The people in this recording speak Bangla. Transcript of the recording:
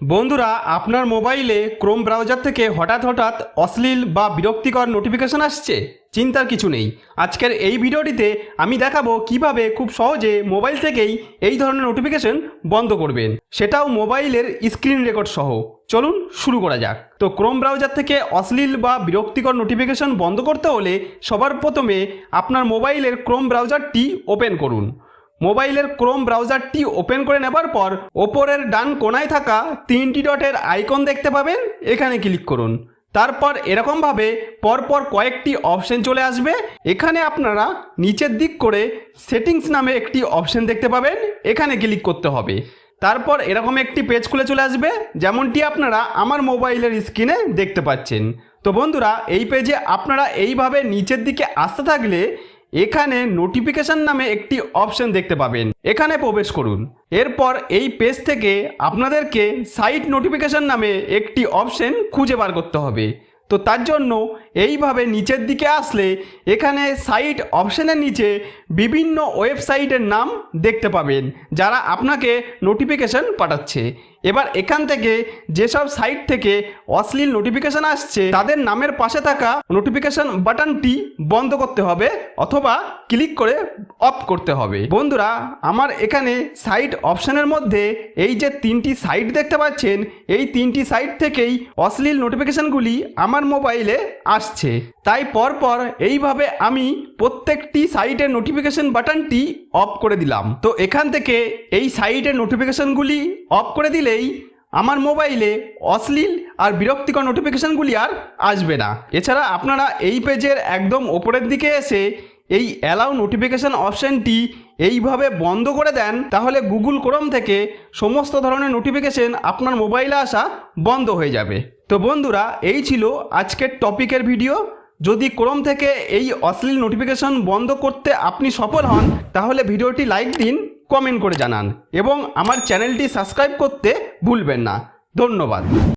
বন্ধুরা, আপনার মোবাইলে ক্রোম ব্রাউজার থেকে হঠাৎ হঠাৎ অশ্লীল বা বিরক্তিকর নোটিফিকেশন আসছে। চিন্তার কিছু নেই। আজকের এই ভিডিওটিতে আমি দেখাবো কীভাবে খুব সহজে মোবাইল থেকেই এই ধরনের নোটিফিকেশন বন্ধ করবেন। সেটাও মোবাইলের স্ক্রিন রেকর্ড সহ। চলুন শুরু করা যাক। তো ক্রোম ব্রাউজার থেকে অশ্লীল বা বিরক্তিকর নোটিফিকেশন বন্ধ করতে হলে সবার প্রথমে আপনার মোবাইলের ক্রোম ব্রাউজারটি ওপেন করুন। মোবাইলের ক্রোম ব্রাউজারটি ওপেন করে নেবার পর ওপরের ডান কোনায় থাকা তিনটি ডটের আইকন দেখতে পাবেন। এখানে ক্লিক করুন। তারপর এরকমভাবে পরপর কয়েকটি অপশন চলে আসবে। এখানে আপনারা নিচের দিক করে সেটিংস নামে একটি অপশন দেখতে পাবেন। এখানে ক্লিক করতে হবে। তারপর এরকম একটি পেজ খুলে চলে আসবে, যেমনটি আপনারা আমার মোবাইলের স্ক্রিনে দেখতে পাচ্ছেন। তো বন্ধুরা, এই পেজে আপনারা এইভাবে নিচের দিকে আসতে থাকলে এখানে নোটিফিকেশন নামে একটি অপশন দেখতে পাবেন। এখানে প্রবেশ করুন। এরপর এই পেজ থেকে আপনাদেরকে সাইট নোটিফিকেশন নামে একটি অপশন খুঁজে বার করতে হবে। তো তার জন্য এইভাবে নিচের দিকে আসলে এখানে সাইট অপশানের নিচে বিভিন্ন ওয়েবসাইটের নাম দেখতে পাবেন, যারা আপনাকে নোটিফিকেশন পাঠাচ্ছে। এবার এখান থেকে যেসব সাইট থেকে অশ্লীল নোটিফিকেশান আসছে, তাদের নামের পাশে থাকা নোটিফিকেশন বাটনটি বন্ধ করতে হবে অথবা ক্লিক করে অফ করতে হবে। বন্ধুরা, আমার এখানে সাইট অপশানের মধ্যে এই যে তিনটি সাইট দেখতে পাচ্ছেন, এই তিনটি সাইট থেকেই অশ্লীল নোটিফিকেশনগুলি আমার মোবাইলে আসছে। তাই পরপর এইভাবে আমি প্রত্যেকটি সাইটের নোটিফিকেশন বাটনটি অফ করে দিলাম। তো এখান থেকে এই সাইটের নোটিফিকেশনগুলি অফ করে দিলেই আমার মোবাইলে অশ্লীল আর বিরক্তিকর নোটিফিকেশনগুলি আর আসবে না। এছাড়া আপনারা এই পেজের একদম ওপরের দিকে এসে এই অ্যালাউ নোটিফিকেশান অপশানটি এইভাবে বন্ধ করে দেন, তাহলে গুগল ক্রোম থেকে সমস্ত ধরনের নোটিফিকেশন আপনার মোবাইলে আসা বন্ধ হয়ে যাবে। তো বন্ধুরা, এই ছিল আজকের টপিকের ভিডিও। যদি ক্রম থেকে এই অশ্লীল নোটিফিকেশন বন্ধ করতে আপনি সফল হন, তাহলে ভিডিওটি লাইক দিন কমেন্ট করে জানান এবং আমার চ্যানেলটি সাবস্ক্রাইব করতে ভুলবেন না। ধন্যবাদ।